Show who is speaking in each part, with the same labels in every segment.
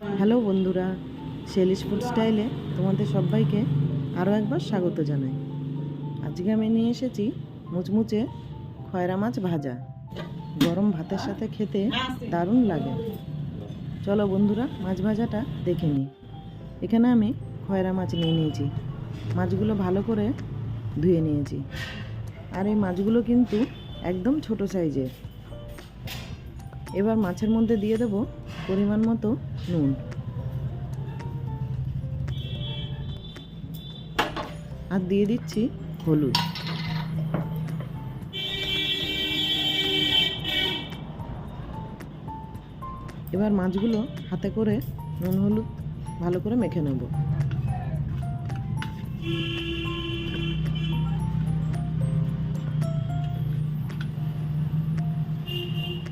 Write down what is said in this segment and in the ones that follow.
Speaker 1: Hello বন্ধুরা শেলিশ food স্টাইলে তোমাদের সবাইকে আরও একবার স্বাগত জানাই। আজকে আমি নিয়ে এসেছি মুচমুচে খয়রা মাছ ভাজা। গরম ভাতের সাথে খেতে দারুণ লাগে। চলো বন্ধুরা, মাছ ভাজাটা দেখে নিই। এখানে আমি খয়রা মাছ নিয়ে নিয়েছি। মাছগুলো ভালো করে ধুয়ে নিয়েছি। আর এই মাছগুলো কিন্তু একদম ছোট সাইজের। এবার মাছের মধ্যে দিয়ে দেব পরিমাণ মতো নুন। আর দিয়ে দিচ্ছি হলুদ। এবার মাছগুলো হাতে করে নুন, হলুদ ভালো করে মেখে নেব।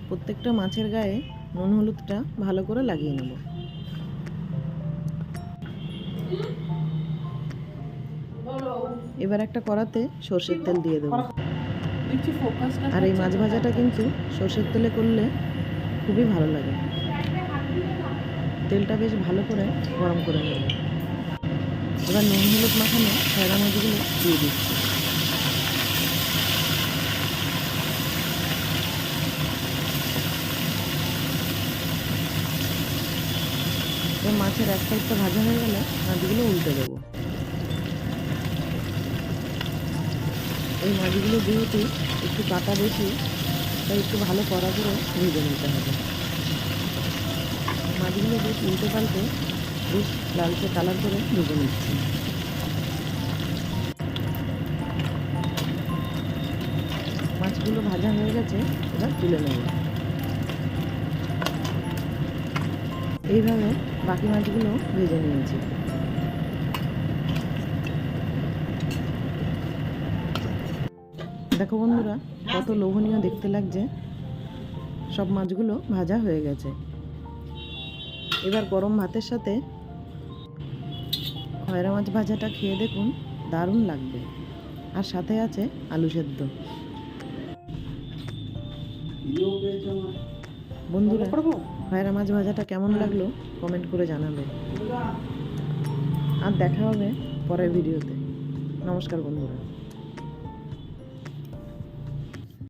Speaker 1: প্রত্যেকটা মাছের গায়ে নুন হলুদটা ভালো করে লাগিয়ে নেব। এবার একটা কড়াতে সর্ষের তেল দিয়ে দেবো। আর এই মাছ ভাজাটা কিন্তু সর্ষের তেলে করলে খুবই ভালো লাগে। তেলটা বেশ ভালো করে গরম করে নেব। এবার নুন হলুদ মাখানো ফেরা মাছগুলো দিয়ে দিচ্ছি। এবার মাছের এক সাইডটা ভাজা হয়ে গেলে মাছগুলো উল্টে দেবো। এই মাছগুলো যেহেতু একটু কাটা বেশি, তাই একটু ভালো কড়া করে ভেজে নিতে হবে। মাছগুলো বেশ উল্টে পাল্টে বেশ লালচে কালার করে ভেজে নিচ্ছি। মাছগুলো ভাজা হয়ে গেছে, এবার তুলে নেব। এইভাবে বাকি মাছগুলো ভেজে নিয়েছি। দেখো বন্ধুরা, কত লোভনীয় দেখতে লাগছে। সব মাছগুলো ভাজা হয়ে গেছে। এবার গরম ভাতের সাথে খয়রা মাছ ভাজাটা খেয়ে দেখুন, দারুণ লাগবে। আর সাথে আছে আলু সেদ্ধ। বন্ধুরা ভাইরা মাছ ভাজাটা কেমন লাগল কমেন্ট করে জানাবে। আর দেখা হবে পরের ভিডিওতে। নমস্কার বন্ধুরা।